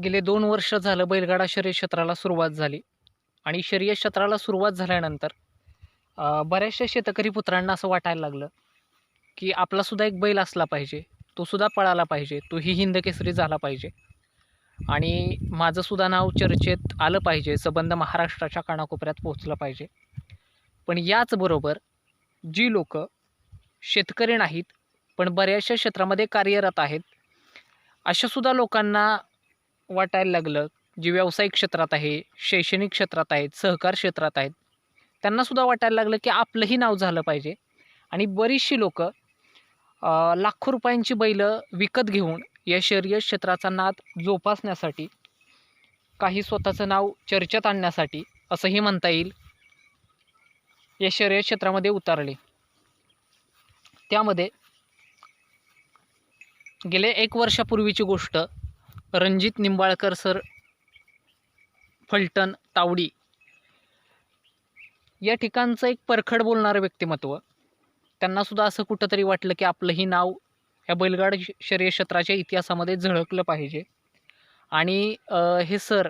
गेले दोन वर्ष झालं बैलगाडा शर्यत क्षेत्राला सुरुवात झाली. आणि शर्यत क्षेत्राला सुरुवात झाल्यानंतर बऱ्याचशा शेतकरी पुत्रांना असं वाटायला लागलं की आपलासुद्धा एक बैल असला पाहिजे तो सुद्धा पळाला पाहिजे तोही हिंदकेसरी झाला पाहिजे. आणि माझंसुद्धा नाव चर्चेत आलं पाहिजे सबंध महाराष्ट्राच्या कानाकोपऱ्यात पोहोचलं पाहिजे. पण याचबरोबर जी लोक शेतकरी नाहीत पण बऱ्याचशा क्षेत्रामध्ये कार्यरत आहेत अशासुद्धा लोकांना वाटायला लागलं. जी व्यावसायिक क्षेत्रात आहे शैक्षणिक क्षेत्रात आहेत सहकार क्षेत्रात आहेत त्यांनासुद्धा वाटायला लागलं की आपलंही नाव झालं पाहिजे. आणि बरीचशी लोक लाखो रुपयांची बैलं विकत घेऊन या शर्यत क्षेत्राचा नाद जोपासण्यासाठी काही स्वतःचं नाव चर्चेत आणण्यासाठी असंही म्हणता येईल या शर्यत क्षेत्रामध्ये उतरले. त्यामध्ये गेल्या एक वर्षापूर्वीची गोष्ट रणजित निंबाळकर सर फलटण तावडी या ठिकाणचं एक परखड बोलणारं व्यक्तिमत्व. त्यांनासुद्धा असं कुठंतरी वाटलं की आपलंही नाव या बैलगाड श- क्षेत्राच्या इतिहासामध्ये झळकलं पाहिजे. आणि हे सर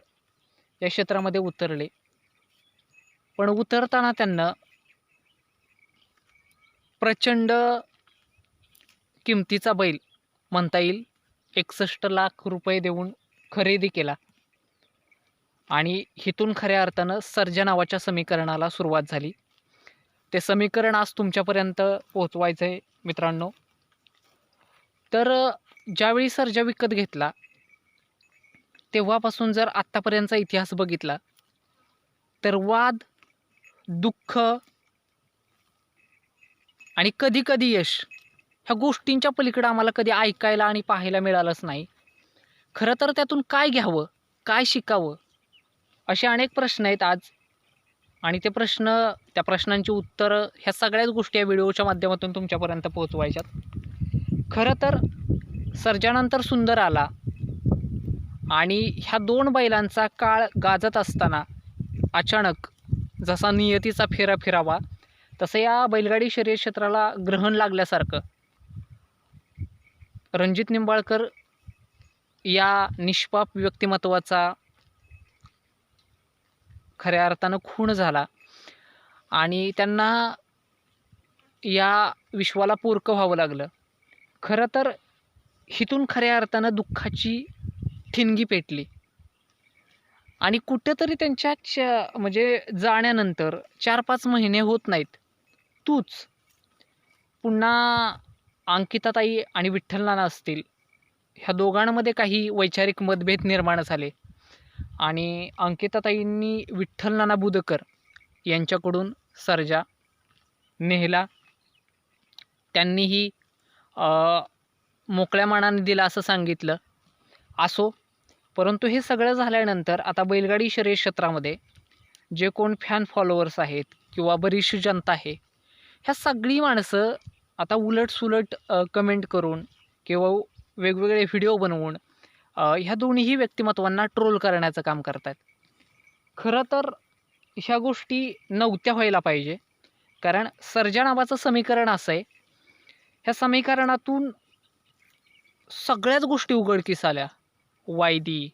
या क्षेत्रामध्ये उतरले. पण उतरताना त्यांना प्रचंड किमतीचा बैल म्हणता येईल. एकसष्ट लाख रुपये देऊन खरेदी केला. आणि हिथून खऱ्या अर्थानं सर्जा नावाच्या समीकरणाला सुरुवात झाली. ते समीकरण आज तुमच्यापर्यंत पोहोचवायचं आहे मित्रांनो. तर ज्यावेळी सर्जा विकत घेतला तेव्हापासून जर आत्तापर्यंतचा इतिहास बघितला तर वाद दुःख आणि कधी कधी यश ह्या गोष्टींच्या पलीकडं आम्हाला कधी ऐकायला आणि पाहायला मिळालंच नाही. खरं तर त्यातून काय घ्यावं? काय शिकावं? असे अनेक प्रश्न आहेत आज. आणि ते प्रश्न त्या प्रश्नांची उत्तरं ह्या सगळ्याच गोष्टी या व्हिडिओच्या माध्यमातून तुमच्यापर्यंत पोहोचवायच्यात. खरं तर सर्जानंतर सुंदर आला. आणि ह्या दोन बैलांचा काळ गाजत असताना अचानक जसा नियतीचा फेरा फिरावा तसं या बैलगाडी शरीर क्षेत्राला ग्रहण लागल्यासारखं रणजित निंबाळकर या निष्पाप व्यक्तिमत्वाचा खऱ्या अर्थानं खूण झाला. आणि त्यांना या विश्वाला पोरकं व्हावं लागलं. खरं तर हिथून खऱ्या अर्थानं दुःखाची ठिणगी पेटली. आणि कुठेतरी त्यांच्या च म्हणजे जाण्यानंतर चार पाच महिने होत नाहीत. तूच पुन्हा अंकिताताई आणि विठ्ठल नाना असतील ह्या दोघांमध्ये काही वैचारिक मतभेद निर्माण झाले. आणि अंकिताताईंनी विठ्ठल नाना बुदकर यांच्याकडून सर्जा नेहला त्यांनीही मोकळ्या मानाने दिला असं सांगितलं. असो परंतु हे सगळं झाल्यानंतर आता बैलगाडी शर्यत क्षेत्रामध्ये जे कोण फॅन फॉलोअर्स आहेत किंवा बरीचशी जनता आहे ह्या सगळी माणसं आता उलट सुलट कमेंट करून किंवा वेगवेगळे व्हिडिओ बनवून ह्या दोन्हीही व्यक्तिमत्वांना ट्रोल करण्याचं काम करतात खरं तर ह्या गोष्टी नव्हत्या व्हायला पाहिजे. कारण सर्जा नावाचं समीकरण असं आहे. ह्या समीकरणातून सगळ्याच गोष्टी उघडकीस आल्या. वायदी.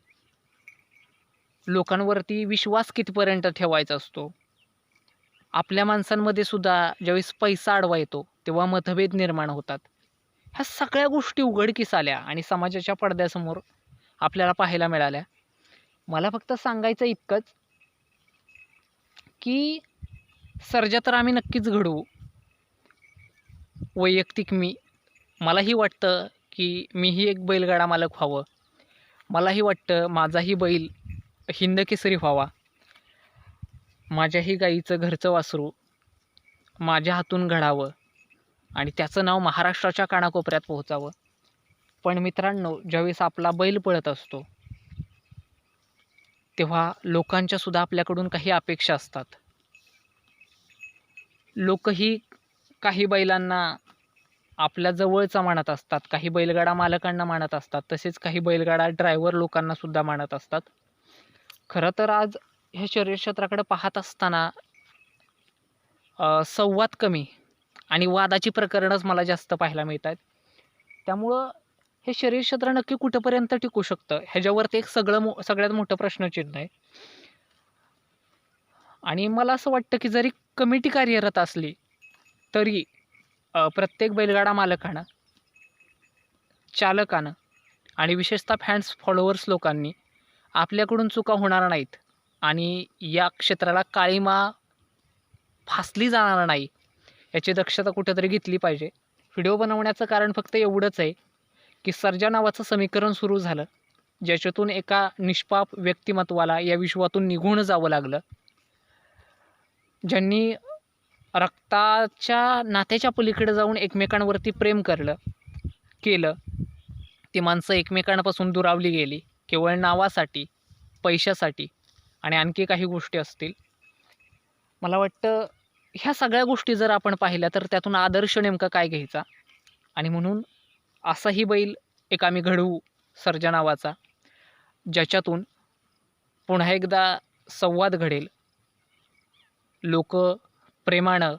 लोकांवरती विश्वास कितपर्यंत ठेवायचा असतो? आपल्या माणसांमध्ये सुद्धा ज्यावेळेस पैसा आडवा येतो तेव्हा मतभेद निर्माण होतात. ह्या सगळ्या गोष्टी उघडकीस आल्या आणि समाजाच्या पडद्यासमोर आपल्याला पाहायला मिळाल्या. मला फक्त सांगायचं इतकंच की सर्जा तर आम्ही नक्कीच घडवू. वैयक्तिक मी मलाही वाटतं की मीही एक बैलगाडा मालक व्हावं. मलाही वाटतं माझाही बैल हिंद केसरी व्हावा. माझ्याही गाईचं घरचं वासरू माझ्या हातून घडावं. आणि त्याचं नाव महाराष्ट्राच्या कानाकोपऱ्यात पोहोचावं. पण मित्रांनो ज्यावेळेस आपला बैल पळत असतो तेव्हा लोकांच्या सुद्धा आपल्याकडून काही अपेक्षा असतात. लोकही काही बैलांना आपल्या जवळचा मानत असतात काही बैलगाडा मालकांना मानत असतात तसेच काही बैलगाडा ड्रायव्हर लोकांनासुद्धा मानत असतात. खरं तर आज ह्या शरीरक्षेत्राकडे पाहत असताना संवाद कमी आणि वादाची प्रकरणंच मला जास्त पाहायला मिळत आहेत त्यामुळं हे शरीर क्षेत्र नक्की कुठंपर्यंत टिकू शकतं? ह्याच्यावरती एक सगळं मो सगळ्यात मोठं प्रश्नचिन्ह आहे. आणि मला असं वाटतं की जरी कमिटी कार्यरत असली तरी प्रत्येक बैलगाडा मालकानं चालकानं आणि विशेषतः फॅन्स फॉलोअर्स लोकांनी आपल्याकडून चुका होणार नाहीत आणि या क्षेत्राला काळीमा फासली जाणार नाही याची दक्षता कुठेतरी घेतली पाहिजे. व्हिडिओ बनवण्याचं कारण फक्त एवढंच आहे की सर्जा नावाचं समीकरण सुरू झालं ज्याच्यातून एका निष्पाप व्यक्तिमत्वाला या विश्वातून निघून जावं लागलं. ज्यांनी रक्ताच्या नात्याच्या पलीकडे जाऊन एकमेकांवरती प्रेम करलं केलं ती माणसं एकमेकांपासून दुरावली गेली केवळ नावासाठी पैशासाठी आणि आणखी काही गोष्टी असतील. मला वाटतं ह्या सगळ्या गोष्टी जर आपण पाहिल्या तर त्यातून आदर्श नेमका काय घ्यायचा? आणि म्हणून असाही बैल एक आम्ही घडवू सर्जा नावाचा ज्याच्यातून पुन्हा एकदा संवाद घडेल. लोक प्रेमानं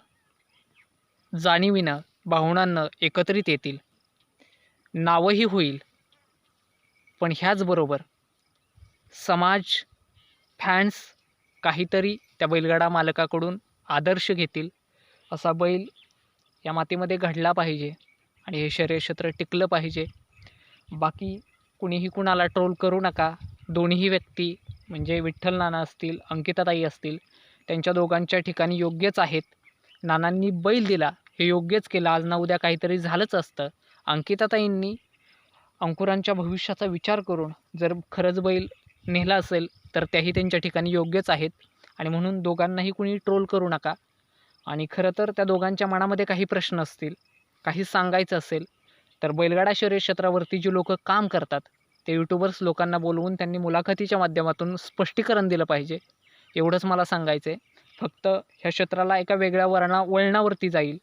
जाणीवीनं भावनांनं एकत्रित येतील. नावंही होईल. पण ह्याचबरोबर समाज फॅन्स काहीतरी त्या बैलगाडा मालकाकडून आदर्श घेतील असा बैल या मातीमध्ये घडला पाहिजे आणि हे शर्यक्षेत्र टिकलं पाहिजे. बाकी कुणीही कुणाला ट्रोल करू नका. दोन्ही व्यक्ती म्हणजे विठ्ठल नाना असतील अंकिताताई असतील त्यांच्या दोघांच्या ठिकाणी योग्यच आहेत. नानांनी बैल दिला हे योग्यच केलं. आज ना उद्या काहीतरी झालंच असतं. अंकिताताईंनी अंकुरांच्या भविष्याचा विचार करून जर खरंच बैल नेला असेल तर त्याही त्यांच्या ठिकाणी योग्यच आहेत. आणि म्हणून दोघांनाही कुणी ट्रोल करू नका. आणि खरं तर त्या दोघांच्या मनामध्ये काही प्रश्न असतील काही सांगायचं असेल तर बैलगाडा शर्यत क्षेत्रावरती जी लोक काम करतात ते यूट्यूबर्स लोकांना बोलवून त्यांनी मुलाखतीच्या माध्यमातून स्पष्टीकरण दिलं पाहिजे. एवढंच मला सांगायचं आहे फक्त ह्या क्षेत्राला एका वेगळ्या वर्णा वळणावरती जाईल.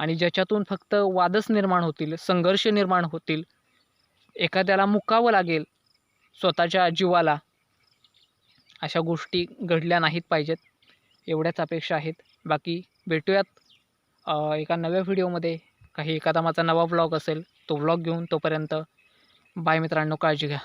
आणि ज्याच्यातून फक्त वादच निर्माण होतील संघर्ष निर्माण होतील एखाद्याला मुकावं लागेल स्वतःच्या जीवाला अशा गोष्टी घडल्या नाहीत पाहिजेत. एवढ्याच अपेक्षा आहेत. बाकी भेटूयात एका नव्या व्हिडिओमध्ये. काही एखादा माझा नवा ब्लॉग असेल तो ब्लॉग घेऊन तोपर्यंत बाय मित्रांनो काळजी घ्या.